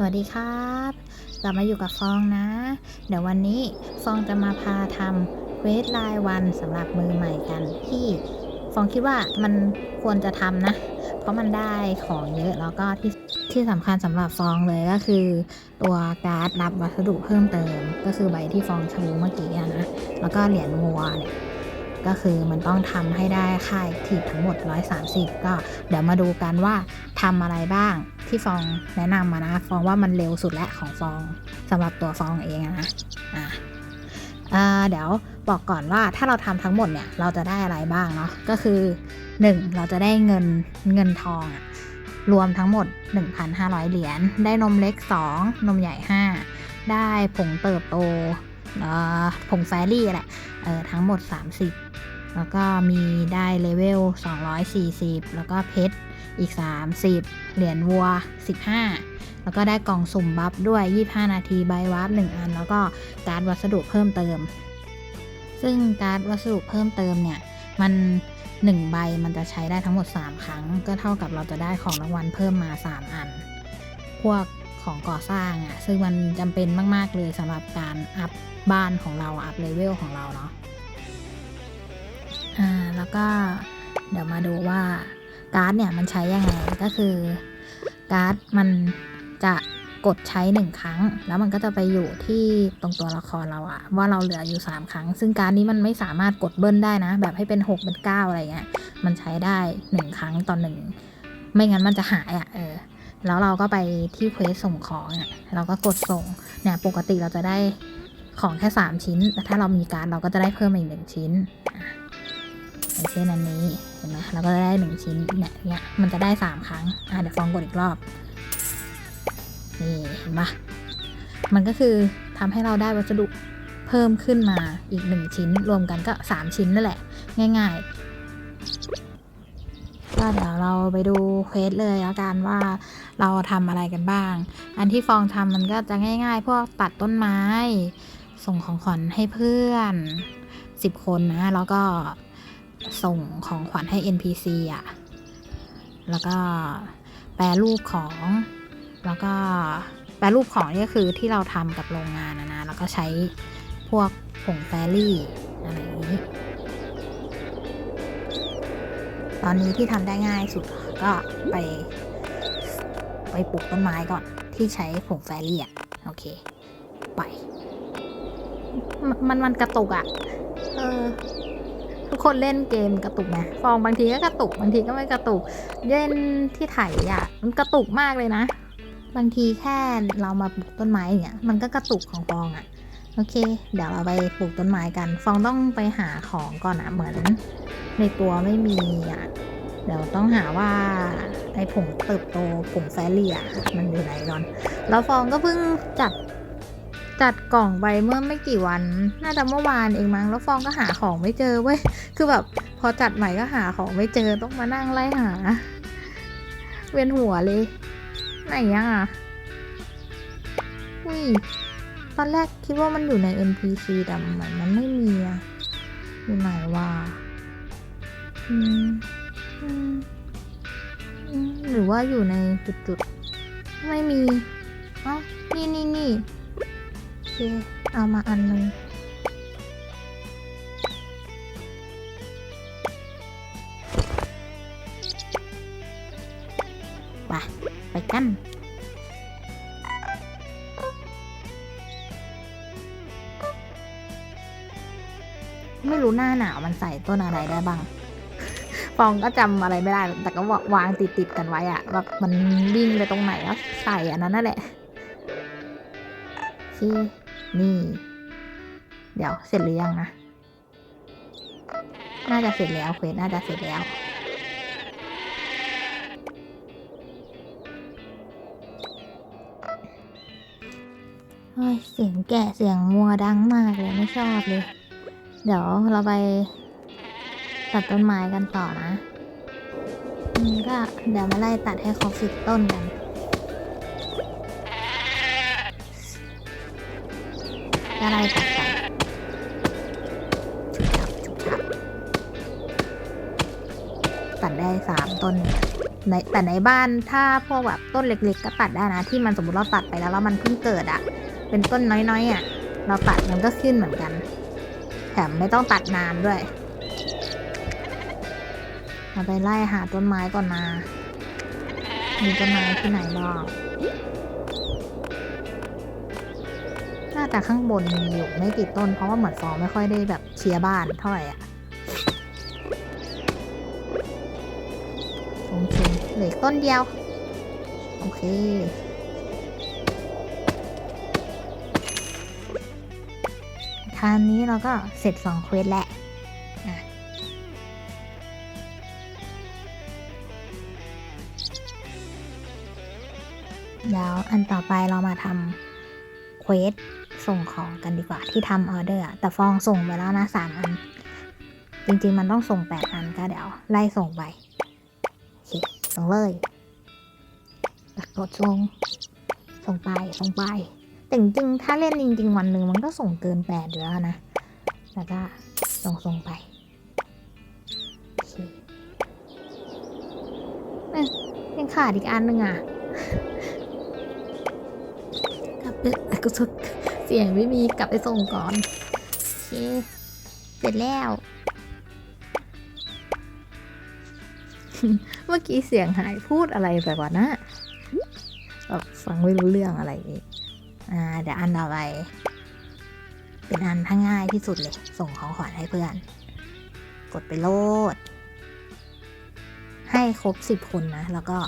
สวัสดีครับกลับมาอยู่กับฟองนะ เดี๋ยววันนี้ฟองจะมาพาทำเวสรายวันสำหรับมือใหม่กันที่ฟองคิดว่ามันควรจะทำนะ เพราะมันได้ของเยอะแล้วก็ที่ที่สำคัญสำหรับฟองเลยก็คือ ตัวการ์ดรับวัสดุเพิ่มเติม ก็คือใบที่ฟองชูเมื่อกี้นะ แล้วก็เหรียญงัวเนี่ย ก็คือมันต้องทำให้ได้ค่ายทีทั้งหมด 130 ก็เดี๋ยวมาดูกันว่าทำอะไรบ้างที่ฟองแนะนำมานะ ฟองว่ามันเร็วสุดและของฟองสำหรับตัวฟองเองนะอะอ่าเดี๋ยวบอกก่อนว่าถ้าเราทำทั้งหมดเนี่ยเราจะได้อะไรบ้างเนาะก็คือ 1 เราจะได้เงินเงินทองอะรวมทั้งหมด 1,500 เหรียญได้นมเล็ก 2 นมใหญ่ 5 ได้ผงเติบโตผงแฟรี่แหละเออทั้งหมด 30 แล้วก็มีได้เลเวล 240 แล้วก็เพชรอีก 30 เหรียญวัว 15 แล้วก็ได้กล่องสุ่มบัฟด้วย 25 นาทีใบวาร์ป1อัน แล้วก็การ์ดวัสดุเพิ่มเติม ซึ่งการ์ดวัสดุเพิ่มเติมเนี่ย มัน 1 ใบมันจะใช้ได้ทั้งหมด 3 ครั้ง ก็เท่ากับเราจะได้ของรางวัลเพิ่มมา 3 อัน พวกของก่อสร้างอะ่ะ ซึ่งมันจำเป็นมาก ๆ เลยสำหรับการอัพบ้านของเราอัพเลเวลของเราเนาะ อ่าแล้วก็เดี๋ยวมาดูว่าการ์ดเนี่ยมันใช้ยังไงก็คือการ์ดมันจะกดใช้หนึ่งครั้ง แล้วมันก็จะไปอยู่ที่ตรงตัวละครเราอะว่าเราเหลืออยู่ 3 ครั้ง ซึ่งการ์ดนี้มันไม่สามารถกดเบิ้ลได้นะ แบบให้เป็น 6 เป็น 9 อะไรเงี้ยมันใช้ได้ 1 ครั้งต่อหนึ่งไม่งั้นมันจะหายอะเออแล้วเราก็ไปที่เควสส่งของอะเราก็กดส่งเนี่ยปกติเราจะได้ของแค่ 3 ชิ้น แต่ถ้าเรามีการ์ดเราก็จะได้เพิ่มอีกหนึ่งชิ้น ช่นอันนี้เห็นไหมเราก็จะได้หนึ่งชิ้นเนี่ยเนี่ยมันจะได้ 3 ครั้งอะเดี๋ยวฟองกดอีกรอบนี่เห็นปะมันก็คือทำให้เราได้วัสดุเพิ่มขึ้นมาอีกหนึ่งชิ้น รวมกันก็ 3 ชิ้นนั่นแหละ ง่ายๆก็เดี๋ยวเราไปดูเควสเลยแล้วกันว่าเราทำอะไรกันบ้าง อันที่ฟองทำมันก็จะง่าย ๆ พวกตัดต้นไม้ ส่งของขวัญให้เพื่อน 10 คนนะ แล้วก็ ส่งของขวัญให้ NPC อะ แล้วก็แปรรูปของ แล้วก็แปรรูปของนี่ก็คือที่เราทำกับโรงงานนะนะ แล้วก็ใช้พวกผงแฟรี่อะไรอย่างนี้ ตอนนี้ที่ทำได้ง่ายสุดก็ไป ไปปลูกต้นไม้ก่อนที่ใช้ผงแฟรี่อะ โอเค ไปมมันมันกระตุกอะ เออ คนเล่นเกมกระตุกไหมฟองบางทีก็กระตุก บางทีก็ไม่กระตุก เล่นที่ไถอะมันกระตุกมากเลยนะ บางทีแค่เรามาปลูกต้นไม้อย่างเงี้ยมันก็กระตุกของฟองอะโอเค เดี๋ยวเราไปปลูกต้นไม้กัน ฟองต้องไปหาของก่อนอะเหมือน ในตัวไม่มีอะเดี๋ยวต้องหาว่าไอ้ผงเติบโตผงแฟรี่อะมันอยู่ไหนก่อน แล้วฟองก็เพิ่งจัด จัดกล่องไปเมื่อไม่กี่วัน น่าจะเมื่อวานเองมั้ง แล้วฟองก็หาของไม่เจอเว้ย คือแบบพอจัดใหม่ก็หาของไม่เจอต้องมานั่งไล่หา เวียนหัวเลย ไหนอะอุ้ย ตอนแรกคิดว่ามันอยู่ใน NPC แต่เหมือนมันไม่มีอะอยู่ไหนวะอืมอืมหรือว่าอยู่ในจุดๆ ไม่มี เอ้า นี่นี่นี่ เคเอามาอันนึงไปไปกันไม่รู้หน้าหนาวมันใส่ต้นอะไรได้บ้าง ฟองก็จำอะไรไม่ได้ แต่ก็วางติดติดๆกันไว้อะแบบมันวิ่งไปตรงไหนก็ใส่อันนั้นนั่นแหละที่ นี่ เดี๋ยวเสร็จหรือยังนะ น่าจะเสร็จแล้วเควสน่าจะเสร็จแล้ว เฮ้ย เสียงแกะเสียงงัวดังมากเลยไม่ชอบเลย เดี๋ยวเราไปตัดต้นไม้กันต่อนะก็เดี๋ยวมาไล่ตัดให้ครบสิบต้นกัน ก็ไล่ตัดไปชุบชับชุบชับตัดได้ได้สามต้นในแต่ในบ้านถ้าพวกแบบต้นเล็กๆก็ตัดได้นะ ที่มันสมมติเราตัดไปแล้วแล้วมันเพิ่งเกิดอะ่ะ เป็นต้นน้อยๆอะ่ะ เราตัดมันก็ขึ้นเหมือนกัน แถมไม่ต้องตัดนานด้วยเราไปไล่หาต้นไม้ก่อนนะมีต้นไม้ที่ไหนบ้าง จะข้างบนมีอยู่ไม่กี่ต้น เพราะว่าเหมือนฟองไม่ค่อยได้แบบเคลียร์บ้านเท่าไหร่อะโอเคเหลือต้นเดียว โอเคคราวนี้เราก็เสร็จสองเควสแล้วอะเดี๋ยวอันต่อไปเรามาทำเควส ส่งของกันดีกว่าที่ทำออเดอร์แต่ฟองส่งไปแล้วนะสามอัน จริงๆมันต้องส่งแปดอันก็เดี๋ยว ไล่ส่งไปโอเคส่งเลยกดส่งส่งไปส่งไปแต่จริงๆถ้าเล่นจริง ๆ วันหนึ่งมันก็ส่งเกินแปดอยู่แล้วนะแล้วก็ส่งส่งไปโอเคยังขาดอีกอันหนึ่งอะกับไปกูสุด เสียงไม่มีกลับไปส่งก่อน โอเค เสร็จแล้ว เมื่อกี้เสียงหายพูดอะไรไปวะนะฟังไม่รู้เรื่องอะไรอย่างงี้อ่าเดี๋ยวอันต่อไปเป็นอันที่ง่ายที่สุดเลย ส่งของขวัญให้เพื่อน กดไปโลด ให้ครบสิบคนนะ แล้วก็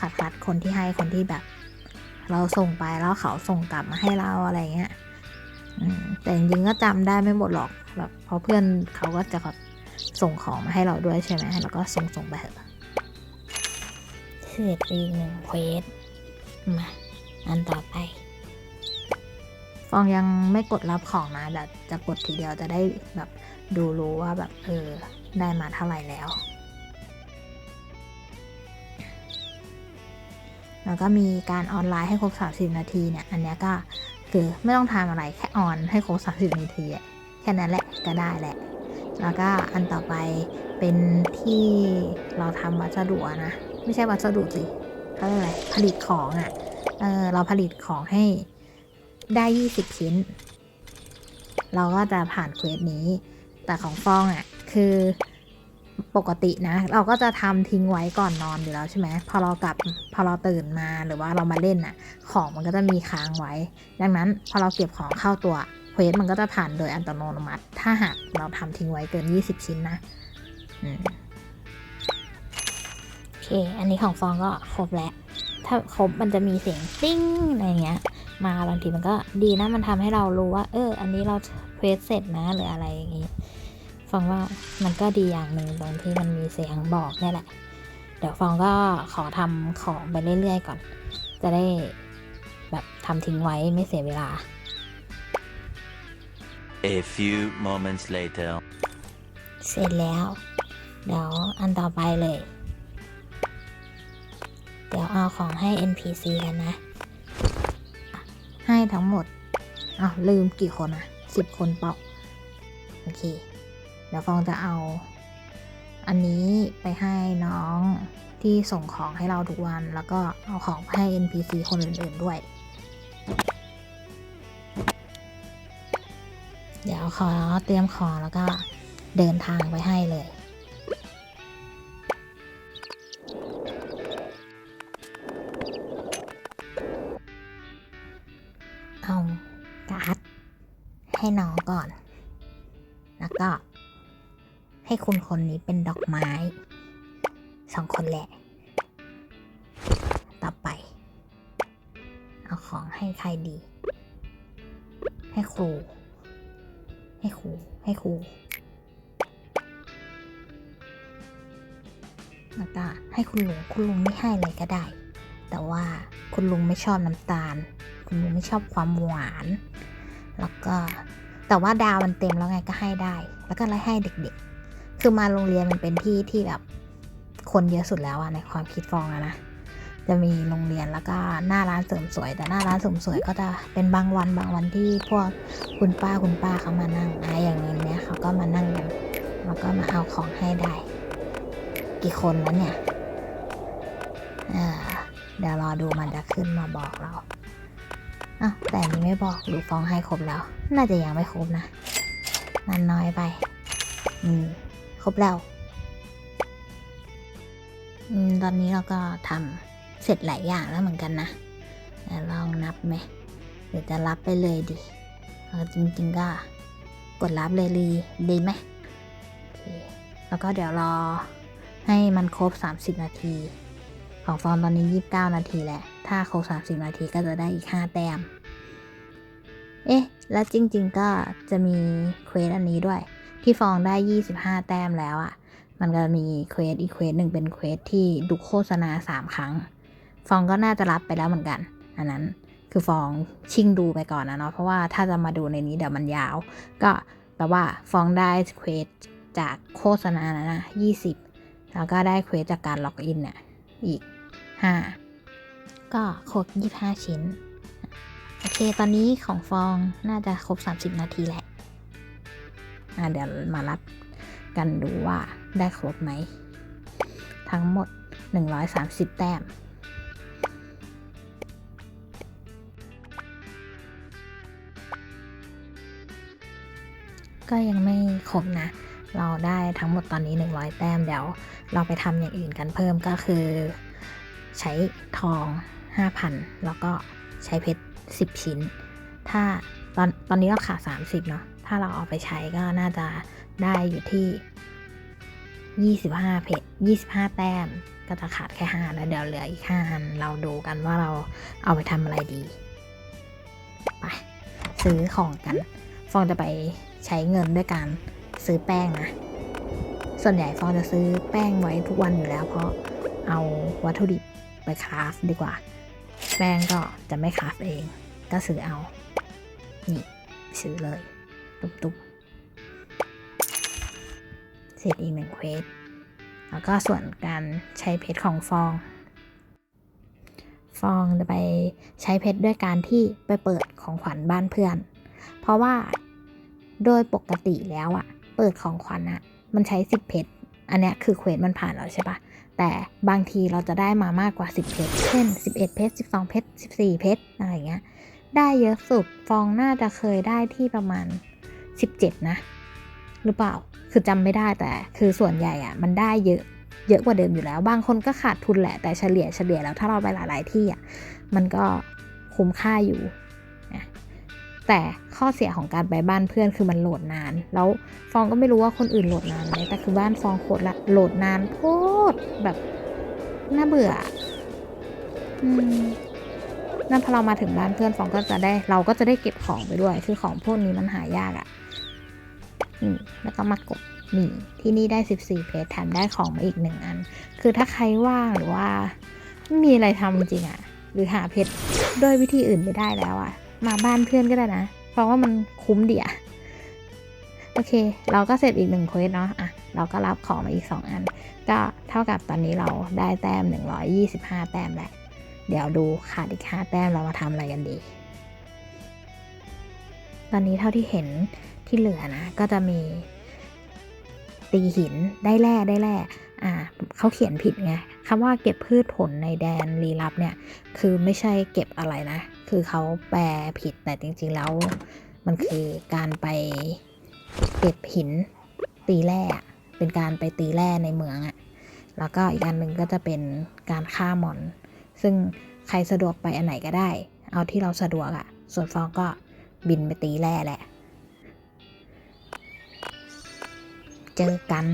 คัดคัดคนที่ให้คนที่แบบ เราส่งไปแล้วเขาส่งกลับมาให้เราอะไรเงี้ยอืมแต่จริงๆก็จำได้ไม่หมดหรอกแบบเพราะเพื่อนเขาก็จะแบบส่งของมาให้เราด้วยใช่ไหมแล้วก็ส่งส่งไปเถอะเสร็จอีกหนึ่งเควสมาอันต่อไป ฟองยังไม่กดรับของนะแต่จะกดทีเดียวจะได้แบบดูรู้ว่าแบบเออได้มาเท่าไหร่แล้ว แล้วก็มีการออนไลน์ให้ครบ 30 นาทีเนี่ยอันนี้ก็คือไม่ต้องทำอะไรแค่ออนให้ครบ 30 นาทีแค่นั้นแหละก็ได้แหละ แล้วก็อันต่อไปเป็นที่เราทำวัสดุนะ ไม่ใช่วัสดุสิเขาเรียกอะไรผลิตของอะ่ะเออเราผลิตของให้ได้ 20 ชิ้น เราก็จะผ่านเควสนี้ แต่ของฟองอะ่ะคือ ปกตินะ เราก็จะทำทิ้งไว้ก่อนนอนอยู่แล้วใช่ไหมพอเรากลับพอเราตื่นมาหรือว่าเรามาเล่นอะ ของมันก็จะมีค้างไว้ ดังนั้นพอเราเก็บของเข้าตัวเควสมันก็จะผ่านโดยอัตโนมัติ ถ้าหากเราทำทิ้งไว้เกิน 20 ชิ้นนะอืมโอเค อันนี้ของฟองก็ครบแล้ว ถ้าครบมันจะมีเสียงติ้งอะไรเงี้ย มาบางทีมันก็ดีนะมันทำให้เรารู้ว่า เออ อันนี้เราเควสเสร็จนะหรืออะไรอย่างงี้ ฟังว่ามันก็ดีอย่างหนึ่งตรงที่มันมีเสียงบอกนี่แหละ เดี๋ยวฟองก็ขอทำของไปเรื่อยๆก่อน จะได้แบบทำทิ้งไว้ไม่เสียเวลา A few moments later. เสร็จแล้ว เดี๋ยวอันต่อไปเลย เดี๋ยวเอาของให้ NPC กันนะ ให้ทั้งหมดอ้าวลืมกี่คนอะสิบคนเปล่า โอเคเดี๋ยวฟองจะเอา อันนี้ไปให้น้องที่ส่งของให้เราทุกวัน แล้วก็เอาของไปให้ NPC คนอื่นๆด้วย เดี๋ยวขอเตรียมของแล้วก็เดินทางไปให้เลยเอาการ์ดให้น้อง คุณคนนี้เป็นดอกไม้สองคนแหละ ต่อไป เอาของให้ใครดี ให้ครู ให้ครู ให้ครูแล้วก็ให้คุณลุง คุณลุงไม่ให้เลยก็ได้ แต่ว่าคุณลุงไม่ชอบน้ำตาล คุณลุงไม่ชอบความหวาน แล้วก็ แต่ว่าดาวมันเต็มแล้วไงก็ให้ได้ แล้วก็ไล่ให้เด็กๆ คือมาโรงเรียนมันเป็นที่ที่แบบคนเยอะสุดแล้วอะในความคิดฟองอะนะ จะมีโรงเรียนแล้วก็หน้าร้านเสริมสวย แต่หน้าร้านเสริมสวยก็จะเป็นบางวันบางวันที่พวกคุณป้าคุณป้าเขามานั่งอะไรอย่างเงี้ยเขาก็มานั่งกันแล้วก็มาเอาของให้ได้ กี่คนแล้วเนี่ยเดี๋ยวรอดูมันจะขึ้นมาบอกเราอ้าวแต่นนี้ไม่บอกหรือฟ้องให้ครบแล้ว น่าจะยังไม่ครบนะ มันน้อยไป อืม ครบแล้วอตอนนี้เราก็ทำเสร็จหลายอย่างแล้วเหมือนกันนะลองนับไหมหรือจะรับไปเลยดีจริงๆก็กดรับเลยดีดีไหมแล้วก็เดี๋ยวรอให้มันครบ 30 นาที ของฟอร์มตอนนี้ 29 นาทีแหละ ถ้าครบ 30 นาทีก็จะได้อีก 5 แต้ม เอ๊ะ แล้วจริง ๆ ก็จะมีเควสอันนี้ด้วย ที่ฟองได้ 25 แต้มแล้วอะ่ะ มันก็มีเควสอีกเควสหนึ่งเป็นเควสที่ดูโฆษณา 3 ครั้ง ฟองก็น่าจะรับไปแล้วเหมือนกัน อันนั้นคือฟองชิ่งดูไปก่อนนะเนาะ เพราะว่าถ้าจะมาดูในนี้เดี๋ยวมันยาว ก็แปลว่าฟองได้เควสจากโฆษณานะนะ20 แล้วก็ได้เควสจากการล็อกอินเนี่ยอีก 5 ก็ครบ 25 ชิ้น โอเค ตอนนี้ของฟองน่าจะครบ 30 นาทีแหละ เดี๋ยวมารับกันดูว่าได้ครบไหม ทั้งหมด 130 แต้มก็ยังไม่ครบนะ เราได้ทั้งหมดตอนนี้ 100 แต้มเดี๋ยวเราไปทำอย่างอื่นกันเพิ่มก็คือ ใช้ทอง 5,000 แล้วก็ใช้เพชร 10 ชิ้น ถ้าตอนตอนนี้เราขาด30 เนาะ ถ้าเราเอาไปใช้ก็น่าจะได้อยู่ที่ 25 เพชร25 แต้ม ก็จะขาดแค่5แล้วเดี๋ยวเหลืออีก5อันเราดูกันว่าเราเอาไปทำอะไรดี ไปซื้อของกัน ฟองจะไปใช้เงินด้วยการซื้อแป้งนะ ส่วนใหญ่ฟองจะซื้อแป้งไว้ทุกวันอยู่แล้ว เพราะเอาวัตถุดิบไปคราฟดีกว่า แป้งก็จะไม่คราฟเอง ก็ซื้อเอา นี่ซื้อเลย ตุ๊บๆ เสร็จอีกหนึ่งเควส แล้วก็ส่วนการใช้เพชรของฟอง ฟองจะไปใช้เพชรด้วยการที่ไปเปิดของขวัญบ้านเพื่อน เพราะว่าโดยปกติแล้วอะเปิดของขวัญอะมันใช้10เพชร อันเนี้ยคือเควสมันผ่านแล้วใช่ปะแต่บางทีเราจะได้มามากกว่า 10 เพชร เช่น 11 เพชร 12 เพชร 14 เพชร อะไรเงี้ย ได้เยอะสุด ฟองน่าจะเคยได้ที่ประมาณ 17 นะ หรือเปล่าคือจำไม่ได้แต่ คือส่วนใหญ่อะมันได้เยอะเยอะกว่าเดิมอยู่แล้ว บางคนก็ขาดทุนแหละแต่เฉลี่ยเฉลี่ยแล้วถ้าเราไปหลาย ๆ ที่อะมันก็คุ้มค่าอยู่นะแต่ข้อเสียของการไปบ้านเพื่อนคือมันโหลดนาน แล้วฟองก็ไม่รู้ว่าคนอื่นโหลดนานไหมแต่คือบ้านฟองโคตรละโหลดนานโคตรแบบน่าเบื่ออืมนั่นพอเรามาถึงบ้านเพื่อนฟองก็จะได้ เราก็จะได้เก็บของไปด้วย คือของพวกนี้มันหายากอะ่ะ นี่แล้วก็มากดนี่ที่นี่ได้ 14 เพจแถมได้ของมาอีกหนึ่งอัน คือถ้าใครว่างหรือว่าไม่มีอะไรทำจริงอะ่ะ หรือหาเพชรด้วยวิธีอื่นไม่ได้แล้วอะ่ะ มาบ้านเพื่อนก็ได้นะ เพราะว่ามันคุ้มเดียโอเค เราก็เสร็จอีกหนึ่งเควสเนาะอะเราก็รับของมาอีก 2 อัน ก็เท่ากับตอนนี้เราได้แต้ม 125 แต้มแหละ เดี๋ยวดูขาดอีก 5 แต้มเรามาทำอะไรกันดี ตอนนี้เท่าที่เห็น ที่เหลือนะ ก็จะมี ตีหินได้แร่ได้แร่อ่าเขาเขียนผิดไงคำว่าเก็บพืชผลในแดนลี้ลับเนี่ย คือไม่ใช่เก็บอะไรนะ คือเขาแปลผิดแต่จริงๆแล้ว มันคือการไปเก็บหินตีแร่เป็นการไปตีแร่ในเมืองอะ่ะแล้วก็อีกอันหนึ่งก็จะเป็นการฆ่ามอน ซึ่งใครสะดวกไปอันไหนก็ได้ เอาที่เราสะดวกอะส่วนฟองก็บินไปตีแร่แหละ เจอกัน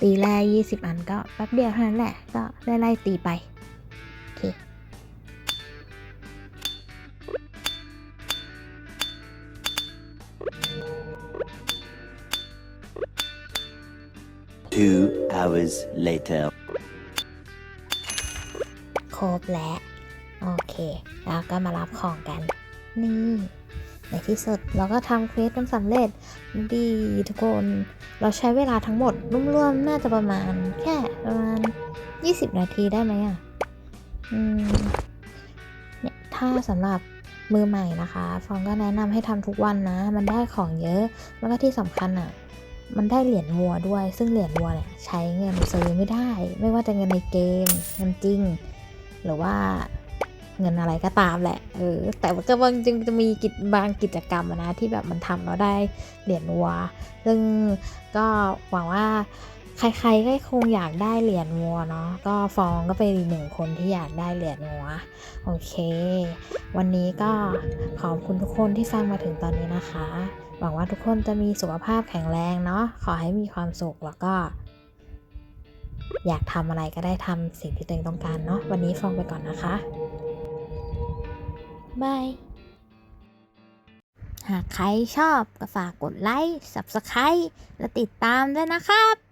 ตีแร่ยี่สิบอันก็แป๊บเดียวเท่านั้นแหละ ก็ไล่ๆตีไป โอเค Two hours later. ครบแล้ว โอเค แล้วก็มารับของกัน นี่ ในที่สุดเราก็ทำเควสกันสำเร็จ ดีทุกคน เราใช้เวลาทั้งหมดร่วมๆ น่าจะประมาณแค่ประมาณ 20 นาทีได้ไหมอะอืมเนี่ยถ้าสำหรับมือใหม่นะคะ ฟองก็แนะนำให้ทำทุกวันนะ มันได้ของเยอะ แล้วก็ที่สำคัญอะ มันได้เหรียญวัวด้วย ซึ่งเหรียญวัวเนี่ยใช้เงินซื้อไม่ได้ ไม่ว่าจะเงินในเกม เงินจริง หรือว่า เงินอะไรก็ตามแหละ เออ แต่ว่าก็บางจริงจะมีกิจบางกิจกรรมนะที่แบบมันทำแล้วได้เหรียญวัว ซึ่งก็หวังว่าใครๆก็คงอยากได้เหรียญวัวเนาะ ก็ฟองก็เป็นอีกหนึ่งคนที่อยากได้เหรียญวัว โอเค วันนี้ก็ขอบคุณทุกคนที่ฟังมาถึงตอนนี้นะคะ หวังว่าทุกคนจะมีสุขภาพแข็งแรงเนาะ ขอให้มีความสุขแล้วก็อยากทำอะไรก็ได้ทำสิ่งที่ตัวเองต้องการเนาะวันนี้ฟองไปก่อนนะคะ บาย หากใครชอบก็ฝากกดไลค์ Subscribe และติดตามด้วยนะครับ